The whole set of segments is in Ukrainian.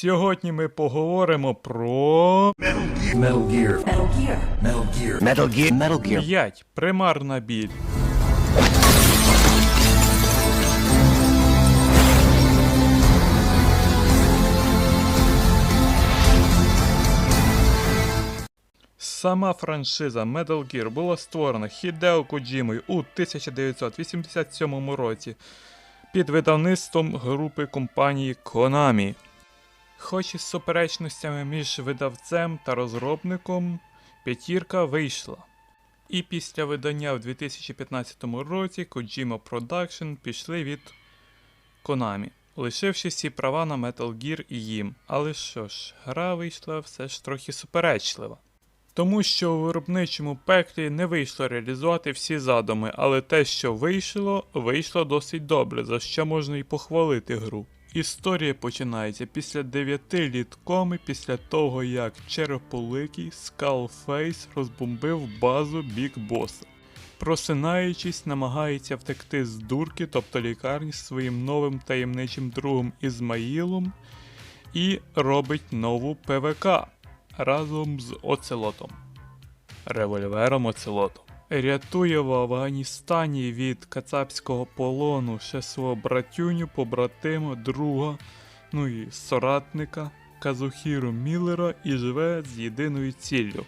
Сьогодні ми поговоримо про Metal Gear. Metal Gear. Metal Gear. Metal Gear. Metal Gear. 5. Примарна біль. Сама франшиза Metal Gear була створена Хідео Коджімою у 1987 році під видавництвом групи компанії Konami. Хоч із суперечностями між видавцем та розробником, п'ятірка вийшла. І після видання в 2015 році Kojima Production пішли від Konami, лишивши всі права на Metal Gear і їм. Але що ж, гра вийшла все ж трохи суперечлива. Тому що у виробничому пеклі не вийшло реалізувати всі задуми, але те, що вийшло, вийшло досить добре, за що можна і похвалити гру. Історія починається після 9 літ коми після того, як череполикий Skullface розбомбив базу Біг Боса. Просинаючись, намагається втекти з дурки, тобто лікарні, зі своїм новим таємничим другом Ізмаїлом і робить нову ПВК разом з Оцелотом. Револьвером Оцелотом. Рятує в Афганістані від кацапського полону ще свого братюню, побратима, друга, ну і соратника Казухіру Міллера і живе з єдиною ціллю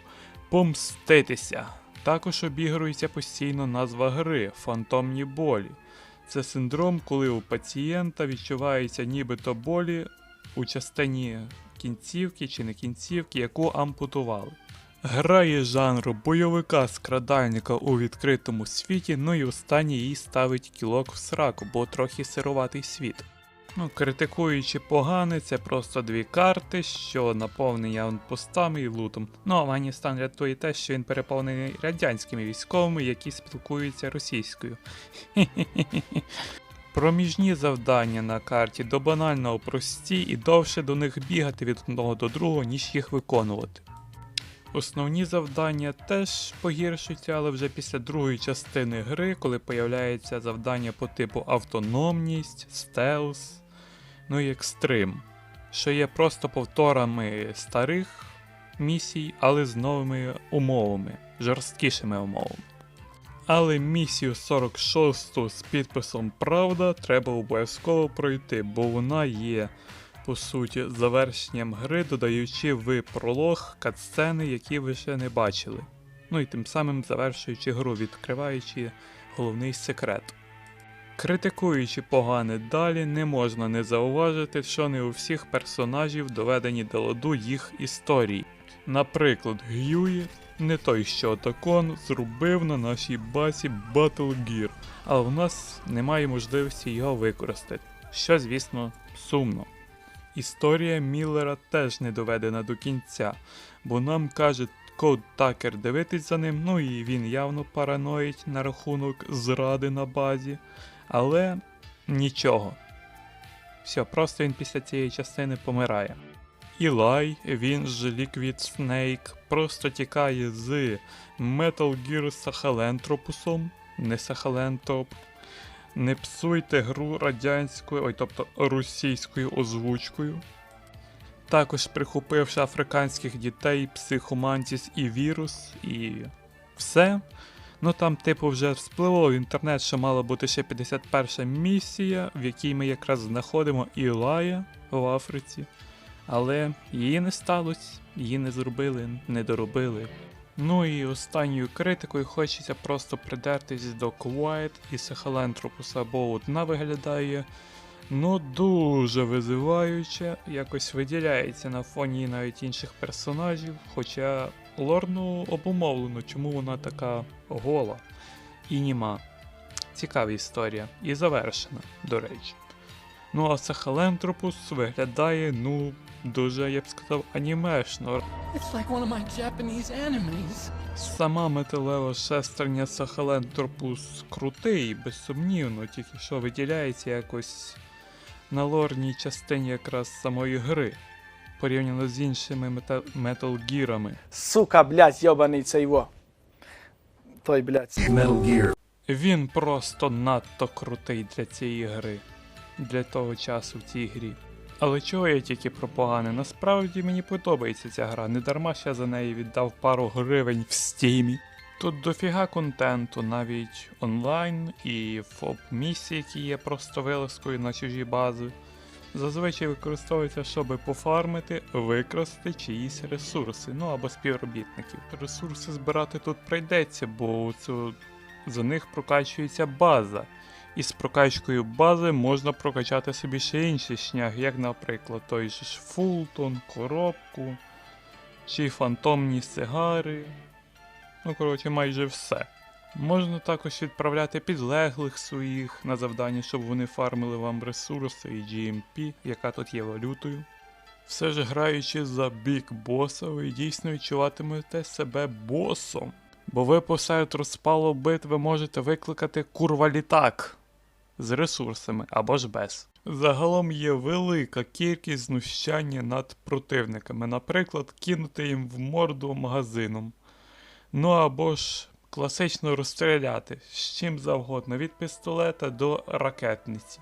помститися. Також обігрується постійно назва гри Фантомні болі. Це синдром, коли у пацієнта відчувається нібито болі у частині кінцівки чи не кінцівки, яку ампутували. Грає жанру бойовика скрадальника у відкритому світі, ну і останній їй ставить кілок в сраку, бо трохи сируватий світ. Ну, критикуючи погане, це просто дві карти, що наповнені аванпостами і лутом. Ну, Афганістан рятує те, що він переповнений радянськими військовими, які спілкуються російською. Проміжні завдання на карті до банального прості і довше до них бігати від одного до другого, ніж їх виконувати. Основні завдання теж погіршуються, але вже після другої частини гри, коли появляється завдання по типу автономність, стелс, ну і екстрим, що є просто повторами старих місій, але з новими умовами, жорсткішими умовами. Але місію 46 з підписом Правда треба обов'язково пройти, бо вона є по суті завершенням гри, додаючи в пролог катсцени, які ви ще не бачили. Ну і тим самим завершуючи гру, відкриваючи головний секрет. Критикуючи погане далі, не можна не зауважити, що не у всіх персонажів доведені до ладу їх історії. Наприклад, Гюї, не той, що Отакон, зробив на нашій базі Battle Gear, але в нас немає можливості його використати, що, звісно, сумно. Історія Міллера теж не доведена до кінця, бо нам каже Код Такер дивитись за ним, ну і він явно параноїть на рахунок зради на базі, але нічого. Все, просто він після цієї частини помирає. Ілай, він ж Liquid Snake, просто тікає з Metal Gear Сахалентропусом, не Сахалентроп. Не псуйте гру радянською, ой, тобто російською озвучкою. Також прихопивши африканських дітей, психомантіс і вірус, і все. Ну там, типу, вже вспливло в інтернет, що мала бути ще 51 місія, в якій ми якраз знаходимо Ілая в Африці. Але її не сталося, її не зробили, не доробили. Ну і останньою критикою хочеться просто придертись до Quiet і Сахалентропуса, бо одна виглядає ну дуже визиваюче, якось виділяється на фоні навіть інших персонажів, хоча лорну обумовлено, чому вона така гола і німа. Цікава історія і завершена, до речі. Ну а Сахалентропус виглядає, ну, дуже, я б сказав, анімешно. It's like one of my Japanese animes. Сама металева шестерня Сахалентропус крутий, безсумнівно, тільки що виділяється якось на лорній частині якраз самої гри, порівняно з іншими мета- Metal Gear'ами. Сука, блядь, йобаний цей во. Той, блядь. Metal Gear. Він просто надто крутий для цієї гри, для того часу в цій грі. Але чого я тільки про погане? Насправді мені подобається ця гра, не дарма ще за неї віддав пару гривень в стімі. Тут дофіга контенту, навіть онлайн і фоп місії, які є просто вилазкою на чужі бази. Зазвичай використовується, щоб пофармити, викрасти чиїсь ресурси, ну або співробітників. Ресурси збирати тут прийдеться, бо цю... за них прокачується база. І з прокачкою бази можна прокачати собі ще інший шнях, як, наприклад, той же ж фултон, коробку, чи фантомні сигари. Ну, коротше, майже все. Можна також відправляти підлеглих своїх на завдання, щоб вони фармили вам ресурси і GMP, яка тут є валютою. Все ж граючи за бік боса, ви дійсно відчуватимете себе босом. Бо ви посеред розпалу битви можете викликати курва літак з ресурсами або ж без. Загалом є велика кількість знущання над противниками, наприклад, кинути їм в морду магазином. Ну або ж класично розстріляти з чим завгодно, від пістолета до ракетниці.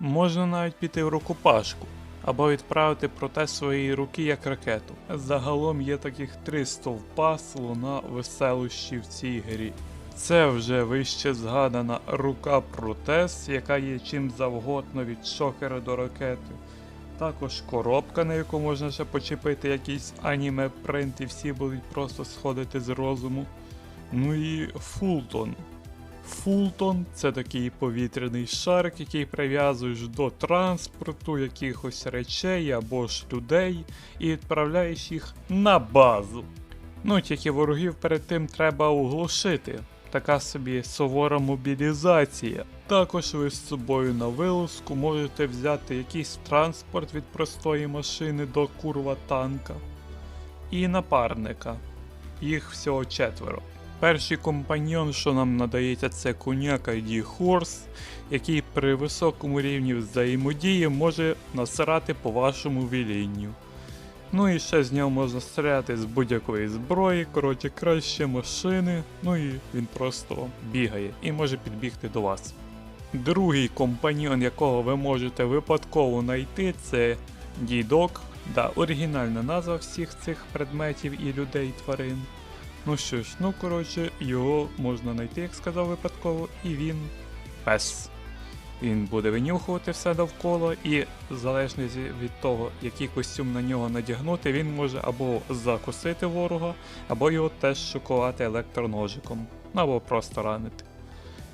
Можна навіть піти в рукопашку або відправити протез своєї руки як ракету. Загалом є таких три стовпа слона веселощі в цій грі. Це вже вище згадана рука протез, яка є чим завгодно від шокера до ракети. Також коробка, на яку можна ще почепити якийсь аніме принт, і всі будуть просто сходити з розуму. Ну і Фултон. Фултон це такий повітряний шарик, який прив'язуєш до транспорту, якихось речей або ж людей, і відправляєш їх на базу. Ну, тільки ворогів перед тим треба оглушити. Така собі сувора мобілізація. Також ви з собою на вилазку можете взяти якийсь транспорт від простої машини до курва танка. І напарника. Їх всього четверо. Перший компаньйон, що нам надається, це коняка ID Horse, який при високому рівні взаємодії може насирати по вашому вілінню. Ну і ще з нього можна стріляти з будь-якої зброї, коротше, краще машини, ну і він просто бігає і може підбігти до вас. Другий компаньйон, якого ви можете випадково знайти, це дідок. Да, оригінальна назва всіх цих предметів і людей тварин. Ну що ж, ну коротше, його можна знайти, як сказав випадково, і він пес. Він буде винюхувати все довкола, і в залежності від того, який костюм на нього надягнути, він може або закусити ворога, або його теж шокувати електроножиком, або просто ранити.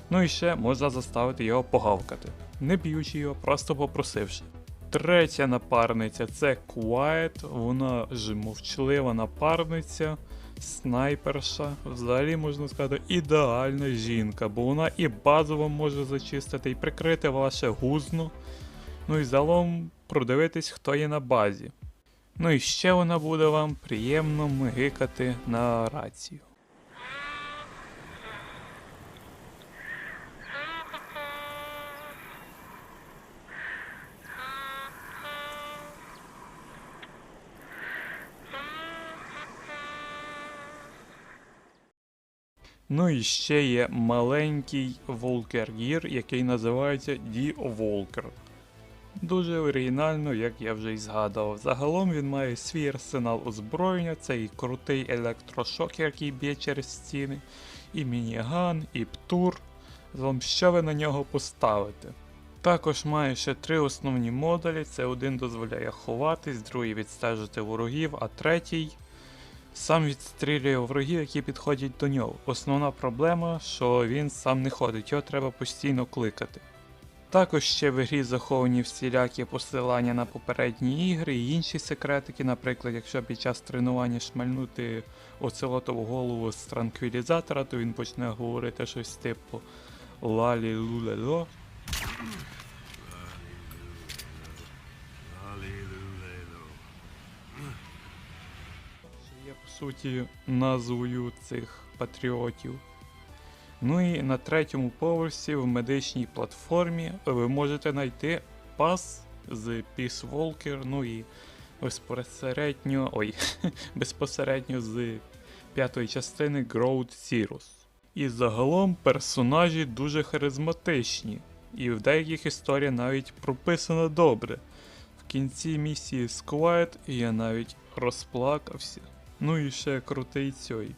Ну і ще можна заставити його погавкати, не б'ючи його, просто попросивши. Третя напарниця це Quiet, вона ж мовчлива напарниця, снайперша, взагалі можна сказати, ідеальна жінка, бо вона і базово може зачистити, і прикрити ваше гузно. Ну і загалом продивитись, хто є на базі. Ну і ще вона буде вам приємно мигикати на рацію. Ну і ще є маленький Волкер Гір, який називається Волкер. Дуже оригінально, як я вже й згадував. Загалом він має свій арсенал озброєння, це і крутий електрошокер, який б'є через стіни, і мініган, і птур. Загалом, що ви на нього поставите? Також має ще три основні модулі. Це один дозволяє ховатись, другий відстежити ворогів, а третій сам відстрілює ворогів, які підходять до нього. Основна проблема, що він сам не ходить, його треба постійно кликати. Також ще в грі заховані всілякі посилання на попередні ігри і інші секретики, наприклад, якщо під час тренування шмальнути оцелотову голову з транквілізатора, то він почне говорити щось типу лалі лулело. Суті назвою цих патріотів. Ну і на третьому поверсі в медичній платформі ви можете знайти пас з Peace Walker, ну і безпосередньо, ой, безпосередньо з п'ятої частини Growth Zeroes. І загалом персонажі дуже харизматичні, і в деяких історія навіть прописана добре. В кінці місії Squad я навіть розплакався. Ну і ще крутий цей.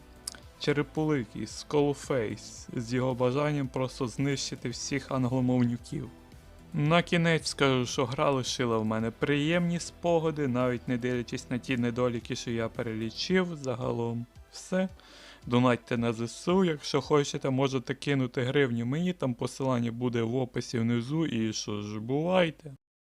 Черепуликий, Skullface, з його бажанням просто знищити всіх англомовнюків. На кінець скажу, що гра лишила в мене приємні спогади, навіть не дивлячись на ті недоліки, що я перелічив загалом. Все. Донатьте на ЗСУ, якщо хочете, можете кинути гривню мені, там посилання буде в описі внизу і що ж, бувайте.